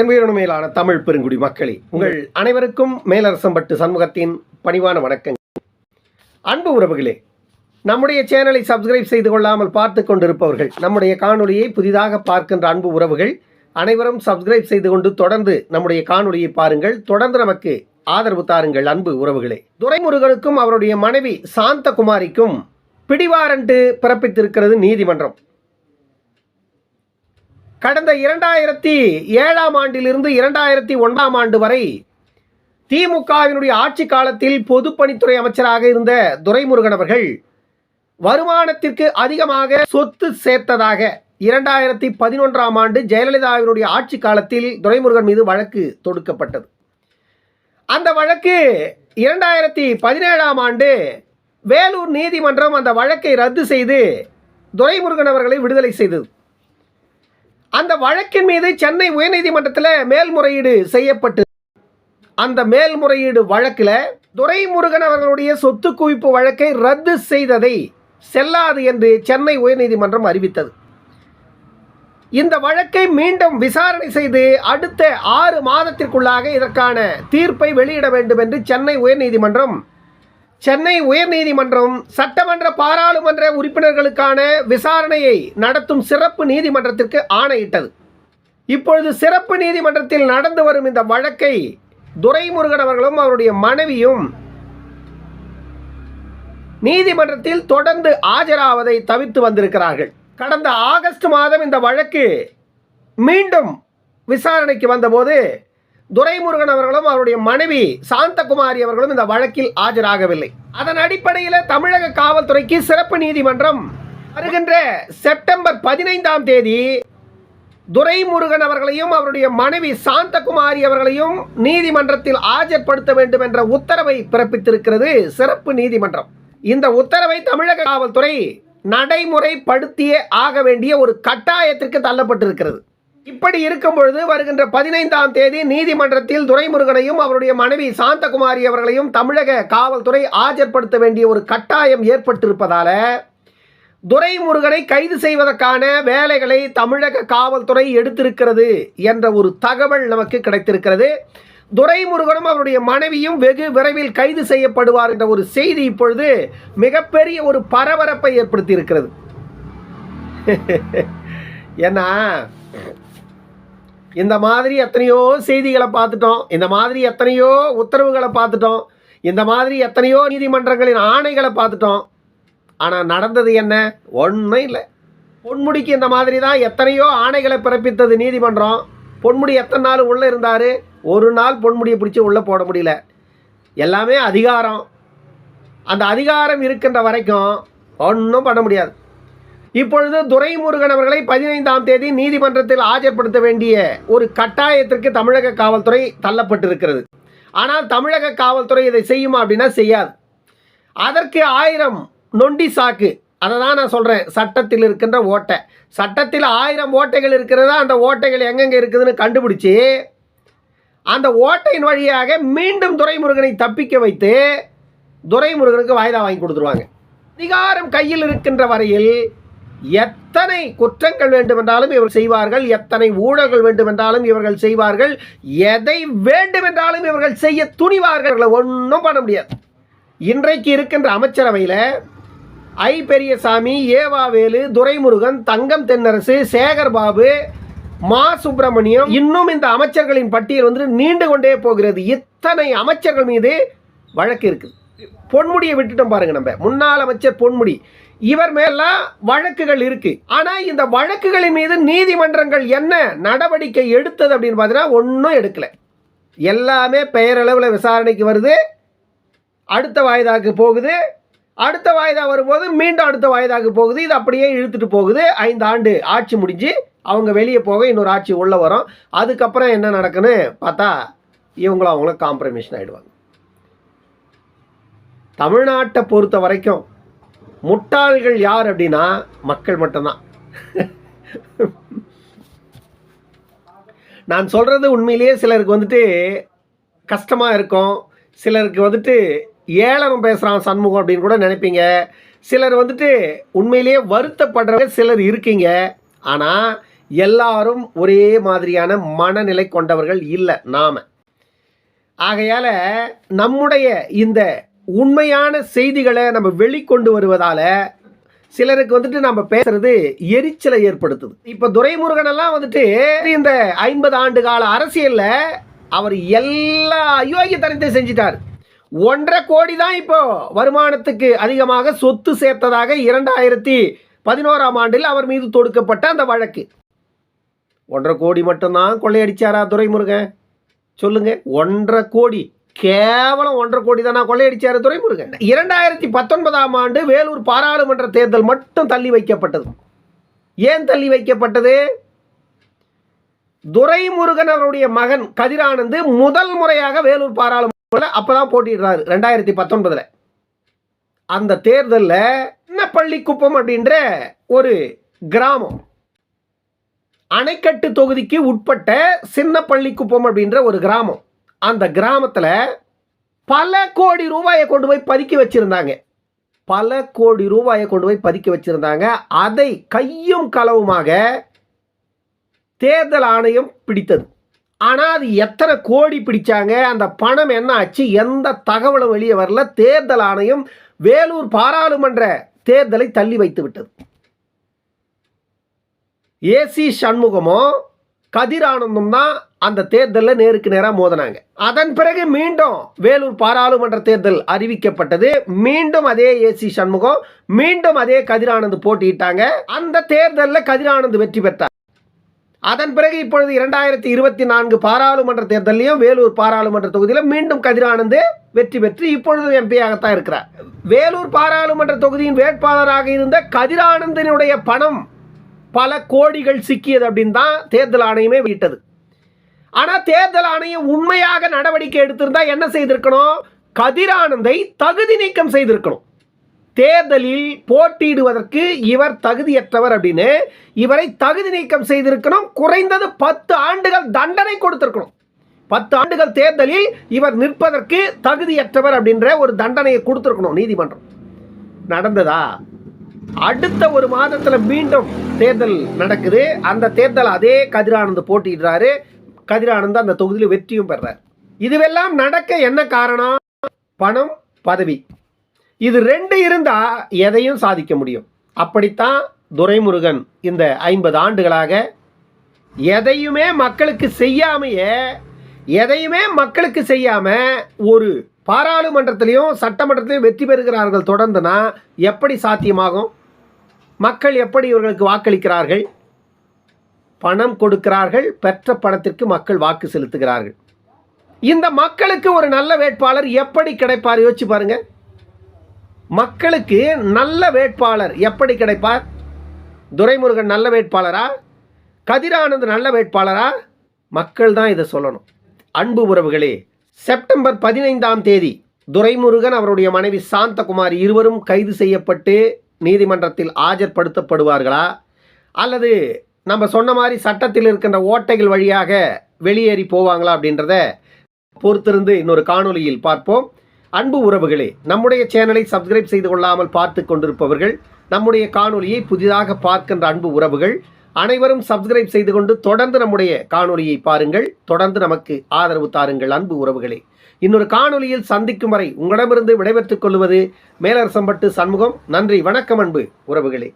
என் மேலான தமிழ் பெருங்குடி மக்களே உங்கள் அனைவருக்கும் மேலரசம்பட்டு சண்முகத்தின் பணிவான வணக்கங்கள். அன்பு உறவுகளே நம்முடைய சேனலை சப்ஸ்கிரைப் செய்து கொள்ளாமல் பார்த்து கொண்டிருப்பவர்கள் நம்முடைய காணொலியை புதிதாக பார்க்கின்ற அன்பு உறவுகள் அனைவரும் சப்ஸ்கிரைப் செய்து கொண்டு தொடர்ந்து நம்முடைய காணொலியை பாருங்கள். தொடர்ந்து நமக்கு ஆதரவு தாருங்கள் அன்பு உறவுகளே. துரைமுருகனுக்கும் அவருடைய மனைவி சாந்தகுமாரிக்கும் பிடிவாரண்டு பிறப்பித்திருக்கிறது நீதிமன்றம். கடந்த இரண்டாயிரத்தி ஏழாம் ஆண்டிலிருந்து இரண்டாயிரத்தி ஒன்றாம் ஆண்டு வரை திமுகவினுடைய ஆட்சி காலத்தில் பொதுப்பணித்துறை அமைச்சராக இருந்த துரைமுருகன் அவர்கள் வருமானத்திற்கு அதிகமாக சொத்து சேர்த்ததாக இரண்டாயிரத்தி பதினொன்றாம் ஆண்டு ஜெயலலிதாவினுடைய ஆட்சி காலத்தில் துரைமுருகன் மீது வழக்கு தொடுக்கப்பட்டது. அந்த வழக்கு இரண்டாயிரத்தி பதினேழாம் ஆண்டு வேலூர் நீதிமன்றம் அந்த வழக்கை ரத்து செய்து துரைமுருகன் அவர்களை விடுதலை செய்தது. அந்த வழக்கின் மீது சென்னை உயர்நீதிமன்றத்தில் மேல்முறையீடு செய்யப்பட்டு அந்த மேல்முறையீடு வழக்கில் துரைமுருகன் அவர்களுடைய சொத்து குவிப்பு வழக்கை ரத்து செய்ததை செல்லாது என்று சென்னை உயர்நீதிமன்றம் அறிவித்தது. இந்த வழக்கை மீண்டும் விசாரணை செய்து அடுத்த ஆறு மாதத்திற்குள்ளாக இதற்கான தீர்ப்பை வெளியிட வேண்டும் என்று சென்னை உயர்நீதிமன்றம் சென்னை உயர்நீதிமன்றம் சட்டமன்ற பாராளுமன்ற உறுப்பினர்களுக்கான விசாரணையை நடத்தும் சிறப்பு நீதிமன்றத்திற்கு ஆணையிட்டது. இப்பொழுது சிறப்பு நீதிமன்றத்தில் நடந்து வரும் இந்த வழக்கை துரைமுருகன் அவர்களும் அவருடைய மனைவியும் நீதிமன்றத்தில் தொடர்ந்து ஆஜராவதை தவிர்த்து வந்திருக்கிறார்கள். கடந்த ஆகஸ்ட் மாதம் இந்த வழக்கு மீண்டும் விசாரணைக்கு வந்தபோது துரைமுருகன் அவர்களும் அவருடைய மனைவி சாந்தகுமாரி அவர்களும் இந்த வழக்கில் ஆஜராகவில்லை. அதன் அடிப்படையில் தமிழக காவல்துறைக்கு சிறப்பு நீதிமன்றம் வருகின்ற செப்டம்பர் பதினைந்தாம் தேதி துரைமுருகன் அவர்களையும் அவருடைய மனைவி சாந்தகுமாரி அவர்களையும் நீதிமன்றத்தில் ஆஜர்படுத்த வேண்டும் என்ற உத்தரவை பிறப்பித்திருக்கிறது சிறப்பு நீதிமன்றம். இந்த உத்தரவை தமிழக காவல்துறை நடைமுறைப்படுத்தியே ஆக வேண்டிய ஒரு கட்டாயத்திற்கு தள்ளப்பட்டிருக்கிறது. இப்படி இருக்கும் பொழுது வருகின்ற பதினைந்தாம் தேதி நீதிமன்றத்தில் துரைமுருகனையும் அவருடைய மனைவி சாந்தகுமாரி அவர்களையும் தமிழக காவல்துறை ஆஜர்படுத்த வேண்டிய ஒரு கட்டாயம் ஏற்பட்டிருப்பதால துரைமுருகனை கைது செய்வதற்கான வேலைகளை தமிழக காவல்துறை எடுத்திருக்கிறது என்ற ஒரு தகவல் நமக்கு கிடைத்திருக்கிறது. துரைமுருகனும் அவருடைய மனைவியும் வெகு விரைவில் கைது செய்யப்படுவார் என்ற ஒரு செய்தி இப்பொழுது மிகப்பெரிய ஒரு பரபரப்பை ஏற்படுத்தி இருக்கிறது ஏன்னா இந்த மாதிரி எத்தனையோ செய்திகளை பார்த்துட்டோம். இந்த மாதிரி எத்தனையோ உத்தரவுகளை பார்த்துட்டோம். இந்த மாதிரி எத்தனையோ நீதிமன்றங்களின் ஆணைகளை பார்த்துட்டோம். ஆனால் நடந்தது என்ன? ஒன்றும் இல்லை. பொன்முடிக்கு இந்த மாதிரி தான் எத்தனையோ ஆணைகளை பிறப்பித்தது நீதிமன்றம். பொன்முடி எத்தனை நாள் உள்ளே இருந்தார்? ஒரு நாள் பொன்முடியை பிடிச்சி உள்ளே போட முடியல. எல்லாமே அதிகாரம். அந்த அதிகாரம் இருக்கின்ற வரைக்கும் ஒன்றும் பண்ண முடியாது. இப்பொழுது துரைமுருகன் அவர்களை பதினைந்தாம் தேதி நீதிமன்றத்தில் ஆஜர்படுத்த வேண்டிய ஒரு கட்டாயத்திற்கு தமிழக காவல்துறை தள்ளப்பட்டிருக்கிறது. ஆனால் தமிழக காவல்துறை இதை செய்யுமா அப்படின்னா செய்யாது. அதற்கு ஆயிரம் நொண்டி சாக்கு அதை தான் நான் சொல்கிறேன் சட்டத்தில் இருக்கின்ற ஓட்டை. சட்டத்தில் ஆயிரம் ஓட்டைகள் இருக்கிறதா அந்த ஓட்டைகள் எங்கெங்கே இருக்குதுன்னு கண்டுபிடிச்சி அந்த ஓட்டையின் வழியாக மீண்டும் துரைமுருகனை தப்பிக்க வைத்து துரைமுருகனுக்கு வாய்தா வாங்கி கொடுத்துருவாங்க. அதிகாரம் கையில் இருக்கின்ற வரையில் எத்தனை குற்றங்கள் வேண்டுமென்றாலும் இவர்கள் செய்வார்கள் எத்தனை ஊழல்கள் வேண்டுமென்றாலும் இவர்கள் செய்வார்கள் எதை வேண்டுமென்றாலும் இவர்கள் செய்ய துணிவார்கள் ஒன்றும் பண்ண முடியாது. இன்றைக்கு இருக்கின்ற அமைச்சரவையில் ஐ பெரியசாமி ஏவாவேலு துரைமுருகன் தங்கம் தென்னரசு சேகர் பாபு மா சுப்பிரமணியம் இன்னும் இந்த அமைச்சர்களின் பட்டியல் வந்து நீண்டு கொண்டே போகிறது. இத்தனை அமைச்சர்கள் மீது வழக்கு இருக்குது. பொன்முடியை விட்டுட்டோம் பாருங்க நம்ம. முன்னாள் அமைச்சர் பொன்முடி. இவர் மேலாம் வழக்குகள் இருக்கு. ஆனா இந்த வழக்குகளின் மீது நீதிமன்றங்கள் என்ன நடவடிக்கை எடுத்தது அப்படின்னு பார்த்தீங்கன்னா ஒன்றும் எடுக்கல. எல்லாமே பெயரளவில் விசாரணைக்கு வருது. அடுத்த வாய்தாக்கு போகுது. அடுத்த வாய்தா வரும்போது மீண்டும் அடுத்த வாய்தாக்கு போகுது. இது அப்படியே இழுத்துட்டு போகுது. ஐந்து ஆண்டு ஆட்சி முடிஞ்சு அவங்க வெளியே போக இன்னொரு ஆட்சி உள்ளே வரும். அதுக்கப்புறம் என்ன நடக்குன்னு பார்த்தா இவங்களும் அவங்களும் காம்ப்ரமைஷன் ஆகிடுவாங்க தமிழ்நாட்டை பொறுத்த வரைக்கும் முட்டாள்கள் யார் அப்படின்னா மக்கள் மட்டும்தான். நான் சொல்கிறது உண்மையிலேயே சிலருக்கு வந்துட்டு கஷ்டமாக இருக்கும். சிலருக்கு வந்துட்டு ஏளனம் பேசுகிறான் சண்முகம் அப்படின்னு கூட நினைப்பீங்க. சிலர் வந்துட்டு உண்மையிலேயே வருத்தப்படுறவங்க சிலர் இருக்கீங்க. ஆனால் எல்லாரும் ஒரே மாதிரியான மனநிலை கொண்டவர்கள் இல்லை நாம். ஆகையால் நம்முடைய இந்த உண்மையான செய்திகளை நம்ம வெளிக்கொண்டு வருவதால சிலருக்கு வந்துட்டு நம்ம பேசுறது எரிச்சலை ஏற்படுத்துது. இப்ப துரைமுருகன் எல்லாம் வந்துட்டு இந்த ஐம்பது ஆண்டு கால அரசியல்ல அவர் எல்லா அயோக்கியத்தனத்தை செஞ்சிட்டார். ஒன்றரை கோடி தான் இப்போ வருமானத்துக்கு அதிகமாக சொத்து சேர்த்ததாக இரண்டாயிரத்தி பதினோராம் ஆண்டில் அவர் மீது தொடுக்கப்பட்ட அந்த வழக்கு. ஒன்றரை கோடி மட்டும்தான் கொள்ளையடிச்சாரா துரைமுருகன்? சொல்லுங்க. ஒன்றரை கோடி. கேவலம் ஒன்றரை கோடி தானா கொள்ளையடிச்சாரு துறைமுருகன் இரண்டாயிரத்தி பத்தொன்பதாம் ஆண்டு வேலூர் பாராளுமன்ற தேர்தல் மட்டும் தள்ளி வைக்கப்பட்டது. ஏன் தள்ளி வைக்கப்பட்டது? துரைமுருகன் அவருடைய மகன் கதிரானந்து முதல் முறையாக வேலூர் பாராளுமன்ற அப்பதான் போட்டிடுறாரு ரெண்டாயிரத்தி பத்தொன்பதுல. அந்த தேர்தலில் என்ன பள்ளிக்குப்பம் அப்படின்ற ஒரு கிராமம். அணைக்கட்டு தொகுதிக்கு உட்பட்ட சின்ன பள்ளிக்குப்பம் அப்படின்ற ஒரு கிராமம். அந்த கிராமத்தில் பல கோடி ரூபாயை கொண்டு போய் பதுக்கி வச்சுருந்தாங்க. பல கோடி ரூபாயை கொண்டு போய் பதுக்கி வச்சுருந்தாங்க. அதை கையும் களவுமாக தேர்தல் ஆணையம் பிடித்தது. ஆனால் அது எத்தனை கோடி பிடிச்சாங்க? அந்த பணம் என்ன ஆச்சு? எந்த தகவலும் வெளியே வரல. தேர்தல் ஆணையம் வேலூர் பாராளுமன்ற தேர்தலை தள்ளி வைத்து விட்டது. ஏசி சண்முகமும் கதிர் தான் அந்த தேர்தலில் நேருக்கு நேராக மோதினாங்க. அதன் பிறகு மீண்டும் வேலூர் பாராளுமன்ற தேர்தல் அறிவிக்கப்பட்டது. மீண்டும் அதே ஏசி சண்முகம் மீண்டும் அதே கதிரானந்து போட்டியிட்டாங்க. அந்த தேர்தலில் கதிரானந்து வெற்றி பெற்றார். அதன் பிறகு இப்பொழுது இரண்டாயிரத்தி இருபத்தி நான்கு பாராளுமன்ற தேர்தலையும் வேலூர் பாராளுமன்ற தொகுதியில் மீண்டும் கதிரானந்து வெற்றி பெற்று இப்பொழுது எம்பியாகத்தான் இருக்கிறார். வேலூர் பாராளுமன்ற தொகுதியின் வேட்பாளராக இருந்த கதிரானந்தனுடைய பணம் பல கோடிகள் சிக்கியது அப்படின்னு தான் தேர்தல் ஆணையமே விட்டது ஆனால் தேர்தல் ஆணையம் உண்மையாக நடவடிக்கை எடுத்திருந்தா என்ன செய்திருக்கணும்? கதிரானந்தை தகுதி நீக்கம் செய்திருக்கணும். தேர்தலில் போட்டியிடுவதற்கு இவர் தகுதியற்றவர் அப்படின்னு இவரை தகுதி நீக்கம் செய்திருக்கணும். குறைந்தது பத்து ஆண்டுகள் தண்டனை கொடுத்திருக்கணும். பத்து ஆண்டுகள் தேர்தலில் இவர் நிற்பதற்கு தகுதியற்றவர் அப்படின்ற ஒரு தண்டனையை கொடுத்துருக்கணும் நீதிமன்றம். நடந்ததா? அடுத்த ஒரு மாதத்துல மீண்டும் தேர்தல் நடக்குது. அந்த தேர்தல் அதே கதிரானந்த் போட்டிடுறாரு கதிரானந்த் அந்த தொகுதியில் வெற்றியும் பெறார். இதுவெல்லாம் நடக்க என்ன காரணம்? பணம் பதவி. இது ரெண்டு இருந்தா எதையும் சாதிக்க முடியும். அப்படித்தான் துரைமுருகன் இந்த ஐம்பது ஆண்டுகளாக எதையுமே மக்களுக்கு செய்யாமையே எதையுமே மக்களுக்கு செய்யாமல் ஒரு பாராளுமன்றத்திலையும் சட்டமன்றத்திலையும் வெற்றி பெறுகிறார்கள் தொடர்ந்துனா எப்படி சாத்தியமாகும்? மக்கள் எப்படி இவர்களுக்கு வாக்களிக்கிறார்கள்? பணம் கொடுக்கிறார்கள் பெற்ற பணத்திற்கு மக்கள் வாக்கு செலுத்துகிறார்கள். இந்த மக்களுக்கு ஒரு நல்ல வேட்பாளர் எப்படி கிடைப்பார்? யோசிச்சு பாருங்க. மக்களுக்கு நல்ல வேட்பாளர் எப்படி கிடைப்பார்? துரைமுருகன் நல்ல வேட்பாளரா? கதிரானந்த் நல்ல வேட்பாளரா? மக்கள் தான் இதை சொல்லணும். அன்பு உறவுகளே செப்டம்பர் பதினைந்தாம் தேதி துரைமுருகன் அவருடைய மனைவி சாந்தகுமார் இருவரும் கைது செய்யப்பட்டு நீதிமன்றத்தில் ஆஜர்படுத்தப்படுவார்களா? அல்லது நம்ம சொன்ன மாதிரி சட்டத்தில் இருக்கின்ற ஓட்டைகள் வழியாக வெளியேறி போவாங்களா அப்படின்றத பொறுத்திருந்து இன்னொரு காணொலியில் பார்ப்போம். அன்பு உறவுகளே நம்முடைய சேனலை சப்ஸ்கிரைப் செய்து கொள்ளாமல் பார்த்து கொண்டிருப்பவர்கள் நம்முடைய காணொலியை புதிதாக பார்க்கின்ற அன்பு உறவுகள் அனைவரும் சப்ஸ்கிரைப் செய்து கொண்டு தொடர்ந்து நம்முடைய காணொலியை பாருங்கள். தொடர்ந்து நமக்கு ஆதரவு தாருங்கள். அன்பு உறவுகளே. இன்னொரு காணொலியில் சந்திக்கும் வரை உங்களிடமிருந்து விடைபெற்றுக் கொள்வது மேலரசம்பட்டு சண்முகம். நன்றி வணக்கம் அன்பு உறவுகளே.